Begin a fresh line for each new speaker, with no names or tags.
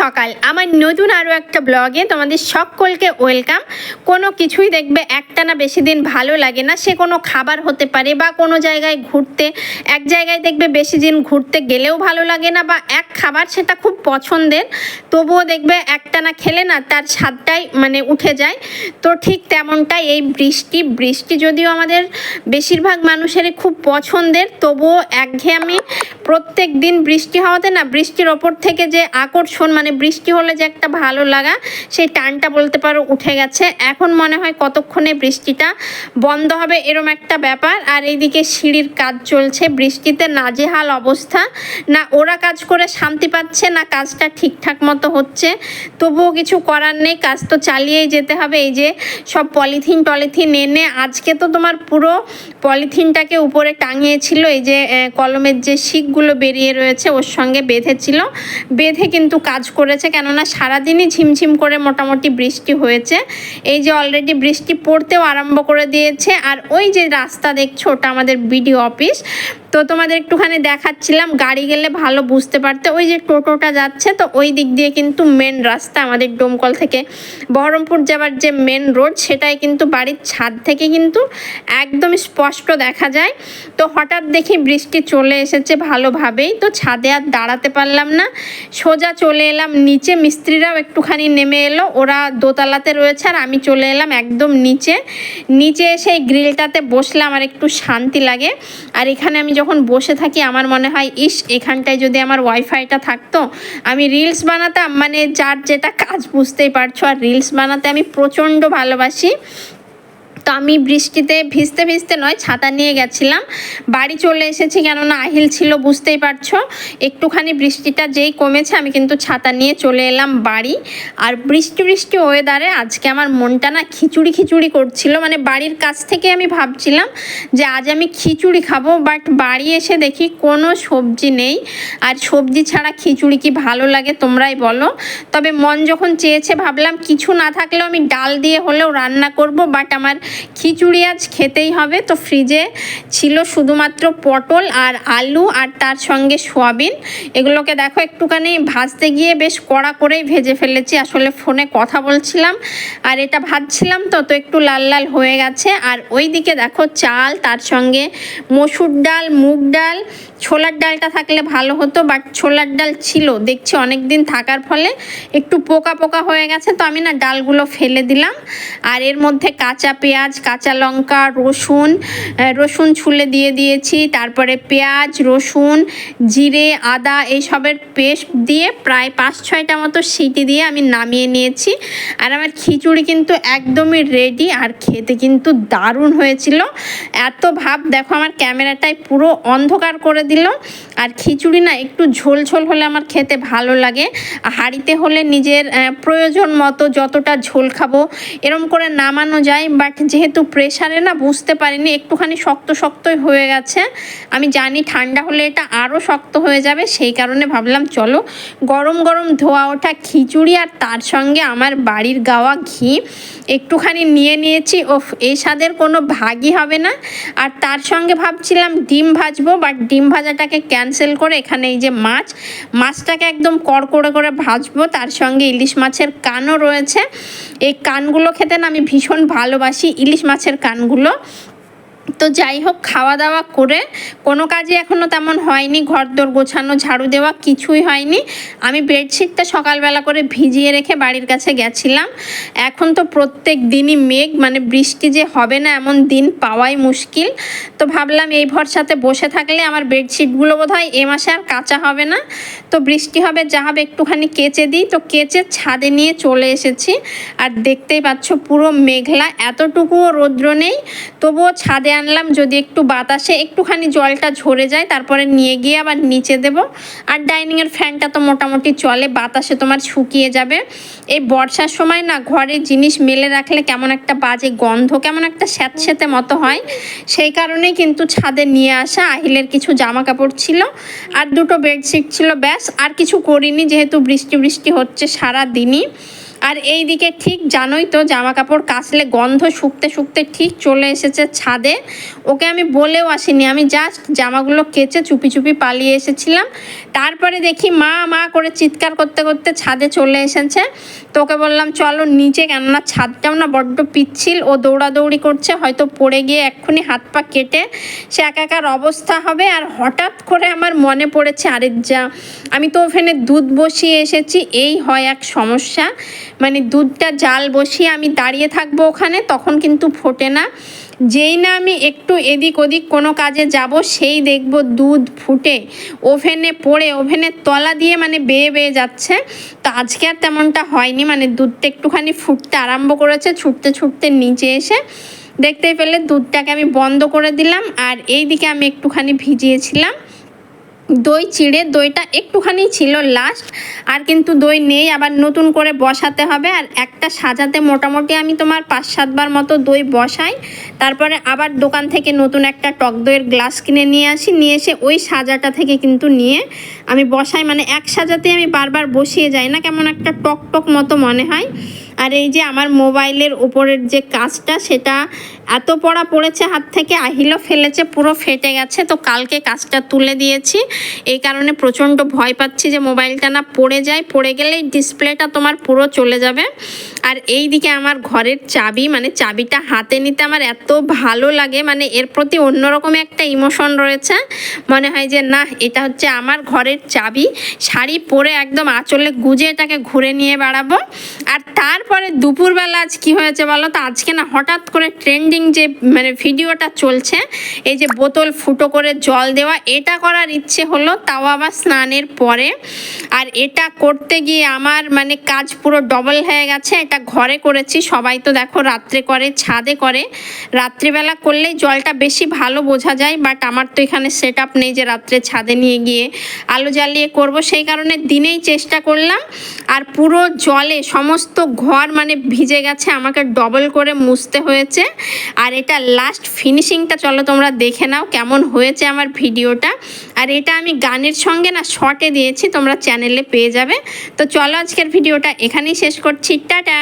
সকাল। আমার নতুন আরও একটা ব্লগে তোমাদের সকলকে ওয়েলকাম। কোনো কিছুই দেখবে একটা না বেশি দিন ভালো লাগে না। সে কোনো খাবার হতে পারে বা কোনো জায়গায় ঘুরতে, এক জায়গায় দেখবে বেশি দিন ঘুরতে গেলেও ভালো লাগে না বা এক খাবার সেটা খুব পছন্দের, তবুও দেখবে একটা না খেলে না তার স্বাদটাই মানে উঠে যায়। তো ঠিক তেমনটাই এই বৃষ্টি বৃষ্টি যদিও আমাদের বেশিরভাগ মানুষেরই খুব পছন্দের, তবুও একঘেয়েমি প্রত্যেক দিন বৃষ্টি হওয়াতে না বৃষ্টির ওপর থেকে যে আকর্ষণ মানে বৃষ্টি হলে যে একটা ভালো লাগা, সেই টানটা বলতে পারো উঠে গেছে। এখন মনে হয় কতক্ষণে বৃষ্টিটা বন্ধ হবে এরম একটা ব্যাপার। আর এইদিকে সিঁড়ির কাজ চলছে, বৃষ্টিতে নাজেহাল অবস্থা। না ওরা কাজ করে শান্তি পাচ্ছে, না কাজটা ঠিকঠাক মতো হচ্ছে। তবুও কিছু করার নেই, কাজ তো চালিয়েই যেতে হবে। এই যে সব পলিথিন টলিথিন এনে, আজকে তো তোমার পুরো পলিথিনটাকে উপরে টাঙিয়েছিল। এই যে কলমের যে শিকগুলো বেরিয়ে রয়েছে, ওর সঙ্গে বেঁধেছিল। বেঁধে কিন্তু কাজ করেছে, কেননা সারাদিনই ঝিমঝিম করে মোটামুটি বৃষ্টি হয়েছে। এই যে অলরেডি বৃষ্টি পড়তেও আরম্ভ করে দিয়েছে, আর ওই যে রাস্তা দেখছ, ওটা আমাদের বিডিও অফিস। তো তোমাদের একটুখানি দেখাচ্ছিলাম, গাড়ি গেলে ভালো বুঝতে পারতে। ওই যে টোটোটা যাচ্ছে, তো ওই দিক দিয়ে কিন্তু মেন রাস্তা আমাদের ডোমকল থেকে। বহরমপুর যাওয়ার যে মেন রোড সেটাই কিন্তু বাড়ির ছাদ থেকে কিন্তু একদম স্পষ্ট দেখা যায়। তো হঠাৎ দেখি বৃষ্টি চলে এসেছে ভালোভাবেই, তো ছাদে আর দাঁড়াতে পারলাম না। সোজা চলে এলাম, নিচে মিস্ত্রিরাও একটুখানি নেমে এলো, ওরা দোতলাতে রয়েছে আর আমি চলে এলাম একদম নিচে। নিচে এসে গ্রিলটাতে বসলাম, আর একটু শান্তি লাগে। আর এখানে আমি বসে থাকি আমার মনে হয়, ইস, এখানটায় যদি আমার ওয়াইফাইটা থাকতো, আমি রিলস বানাতাম। মানে যার যেটা কাজ, বুঝতেই পারছ। আর রিলস বানাতে আমি প্রচণ্ড ভালোবাসি। তো আমি বৃষ্টিতে ভিজতে ভিজতে নয়, ছাতা নিয়ে গেছিলাম। বাড়ি চলে এসেছি কেননা আহিল ছিল, বুঝতেই পারছ। একটুখানি বৃষ্টিটা যেই কমেছে, আমি কিন্তু ছাতা নিয়ে চলে এলাম বাড়ি। আর বৃষ্টি বৃষ্টি ওয়েদারে আজকে আমার মনটা না খিচুড়ি খিচুড়ি করছিল। মানে বাড়ির কাছ থেকে আমি ভাবছিলাম যে আজ আমি খিচুড়ি খাব, বাট বাড়ি এসে দেখি কোনো সবজি নেই। আর সবজি ছাড়া খিচুড়ি কি ভালো লাগে তোমরাই বলো। তবে মন যখন চেয়েছে, ভাবলাম কিছু না থাকলেও আমি ডাল দিয়ে হলেও রান্না করব, বাট আমার খিচুড়ি আজ খেতেই হবে। তো ফ্রিজে ছিল শুধুমাত্র পটল আর আলু আর তার সঙ্গে সোয়াবিন। এগুলোকে দেখো একটুখানি ভাজতে গিয়ে বেশ কড়া করেই ভেজে ফেলেছি। আসলে ফোনে কথা বলছিলাম আর এটা ভাজছিলাম তো তো একটু লাল লাল হয়ে গেছে। আর ওই দিকে দেখো চাল, তার সঙ্গে মসুর ডাল, মুগ ডাল, ছোলার ডালটা থাকলে ভালো হতো বাট ছোলার ডাল ছিল। দেখছি অনেক দিন থাকার ফলে একটু পোকা পোকা হয়ে গেছে, তো আমি না ডালগুলো ফেলে দিলাম। আর এর মধ্যে কাঁচা পেঁয়াজ কাঁচা লঙ্কা, রসুন রসুন ছুলে দিয়ে দিয়েছি, তারপরে পেঁয়াজ, রসুন, জিরে, আদা এইসবের পেস্ট দিয়ে প্রায় পাঁচ ছয়টা মতো সিটি দিয়ে আমি নামিয়ে নিয়েছি। আর আমার খিচুড়ি কিন্তু একদমই রেডি আর খেতে কিন্তু দারুণ হয়েছিল। এত ভাব, দেখো আমার ক্যামেরাটায় পুরো অন্ধকার করে দিল। আর খিচুড়ি না একটু ঝোল ঝোল হলে আমার খেতে ভালো লাগে। হাঁড়িতে হলে নিজের প্রয়োজন মতো যতটা ঝোল খাব এরম করে নামানো যায়। বাট যেহেতু প্রেশারে না বুঝতে পারিনি, একটুখানি শক্ত শক্তই হয়ে গেছে। আমি জানি ঠান্ডা হলে এটা আরও শক্ত হয়ে যাবে, সেই কারণে ভাবলাম চলো গরম গরম ধোয়া ওঠা খিচুড়ি আর তার সঙ্গে আমার বাড়ির গাওয়া ঘি। একটুখানি নিয়ে নিয়েছি। ও এই স্বাদের কোনো ভাগই হবে না। আর তার সঙ্গে ভাবছিলাম ডিম ভাজবো বাট ডিম ভাজাটাকে ক্যান্সেল করে এখানে এই যে মাছ, মাছটাকে একদম কড়কড়ে করে ভাজবো। তার সঙ্গে ইলিশ মাছের কানও রয়েছে। এই কানগুলো খেতে না আমি ভীষণ ভালোবাসি ইলিশ মাছের কানগুলো। তো যাই হোক খাওয়া দাওয়া করে কোনো কাজই এখনও তেমন হয়নি। ঘর দোর গোছানো, ঝাড়ু দেওয়া কিছুই হয়নি। আমি বেডশিটটা সকালবেলা করে ভিজিয়ে রেখে বাড়ির কাছে গেছিলাম। এখন তো প্রত্যেক দিনই মেঘ মানে বৃষ্টি যে হবে না এমন দিন পাওয়াই মুশকিল। তো ভাবলাম এই ভরসাতে বসে থাকলে আমার বেডশিটগুলো বোধ হয় এ মাসে আর কাঁচা হবে না। তো বৃষ্টি হবে, যা হবে একটুখানি কেচে দিই। তো কেচে ছাদে নিয়ে চলে এসেছি। আর দেখতেই পাচ্ছ পুরো মেঘলা, এতটুকুও রৌদ্র নেই। তবুও ছাদে আনলাম, যদি একটু বাতাসে একটুখানি জলটা ঝরে যায়, তারপরে নিয়ে গিয়ে আবার নিচে দেব। আর ডাইনিংয়ের ফ্যানটা তো মোটামুটি চলে, বাতাসে তোমার শুকিয়ে যাবে। এই বর্ষার সময় না, ঘরে জিনিস মেলে রাখলে কেমন একটা বাজে গন্ধ, কেমন একটা স্যাঁতস্যাঁতে মতো হয়। সেই কারণেই কিন্তু ছাদে নিয়ে আসা আহিলের কিছু জামা কাপড় ছিল। আর দুটো বেডশিট ছিল, ব্যাস, আর কিছু করিনি, যেহেতু বৃষ্টি বৃষ্টি হচ্ছে সারা দিনই আর এই দিকে ঠিক জানোই তো জামা কাপড় কাচলে গন্ধ শুকতে শুকতে ঠিক চলে এসেছে ছাদে। ওকে আমি বলেও আসিনি, আমি জাস্ট জামাগুলো কেচে চুপি চুপি পালিয়ে এসেছিলাম। তারপরে দেখি মা মা করে চিৎকার করতে করতে ছাদে চলে এসেছে। তো ওকে বললাম, চলো নিচে কেননা ছাদটাও না বড্ড পিচ্ছিল, ও দৌড়াদৌড়ি করছে, হয়তো পড়ে গিয়ে এক্ষুনি হাত পা কেটে সে একাকার অবস্থা হবে। আর হঠাৎ করে আমার মনে পড়েছে আরেক যা, আমি তো ওখানে দুধ বসিয়ে এসেছি, এই হয় এক সমস্যা। মানে দুধটা জাল বসিয়ে আমি দাঁড়িয়ে থাকব ওখানে, তখন কিন্তু ফোটে না। যেই না আমি একটু এদিক ওদিক কোনো কাজে যাব, সেই দেখব দুধ ফুটে, ওভেনে পড়ে, ওভেনের তলা দিয়ে মানে বেয়ে বেয়ে যাচ্ছে। তো আজকে আর তেমনটা হয়নি মানে দুধটা একটুখানি ফুটতে আরম্ভ করেছে, ছুটতে ছুটতে নিচে এসে দেখতে পেলে দুধটাকে আমি বন্ধ করে দিলাম, আর এই দিকে আমি একটুখানি ভিজিয়েছিলাম। দই চিড়ে, দইটা একটুখানি ছিল লাস্ট আর কিন্তু দই নেই, আবার নতুন করে বসাতে হবে, আর একটা সাজাতে মোটামুটি আমি তোমার পাঁচ সাতবার মতো দই বসাই। তারপরে আবার দোকান থেকে নতুন একটা টক দইয়ের গ্লাস কিনে নিয়ে আসি, নিয়ে এসে ওই সাজাটা থেকে কিন্তু নিয়ে আমি বসাই মানে এক সাজাতে আমি বারবার বসিয়ে যাই না, কেমন একটা টক টক মতো মনে হয়। আর এই যে আমার মোবাইলের উপরের যে কাজটা, সেটা এত পড়া পড়েছে হাত থেকে আহিলও ফেলেছে, পুরো ফেটে গেছে। তো কালকে কাজটা তুলে দিয়েছি। এই কারণে প্রচণ্ড ভয় পাচ্ছি যে মোবাইলটা না পড়ে যায়। পড়ে গেলেই ডিসপ্লেটা তোমার পুরো চলে যাবে। আর এই দিকে আমার ঘরের চাবি মানে চাবিটা হাতে নিতে আমার এত ভালো লাগে। মানে এর প্রতি অন্যরকম একটা ইমোশন রয়েছে। মনে হয় যে না এটা হচ্ছে আমার ঘরের চাবি। শাড়ি পরে একদম আঁচলে গুজে এটাকে ঘুরে নিয়ে বেড়াবো। আর তারপরে দুপুরবেলা আজ কি হয়েছে বলো তো? আজকে না হঠাৎ করে ট্রেন্ডিং যে মানে ভিডিওটা চলছে, এই যে বোতল ফুটো করে জল দেওয়া, এটা করার ইচ্ছে হলো তাও আবার স্নানের পরে। আর এটা করতে গিয়ে আমার মানে কাজ পুরো ডবল হয়ে গেছে, এটা ঘরে করেছি, সবাই তো দেখো রাত্রে করে, ছাদে করে। রাত্রিবেলা করলেই জলটা বেশি ভালো বোঝা যায় বাট আমার তো এখানে সেট আপ নেই যে রাত্রে ছাদে নিয়ে গিয়ে আলো জ্বালিয়ে করব। সেই কারণে দিনেই চেষ্টা করলাম, আর পুরো জলে সমস্ত ঘর মানে ভিজে গেছে, আমাকে ডবল করে মুছতে হয়েছে। আর এটা লাস্ট ফিনিশিংটা চলো তোমরা দেখে নাও কেমন হয়েছে আমার ভিডিওটা। আর এটা আমি গানের সঙ্গে না শর্টে দিয়েছি, তোমরা চ্যানেলে পেয়ে যাবে। তো চলো আজকের ভিডিওটা এখানেই শেষ করছি, টাটা!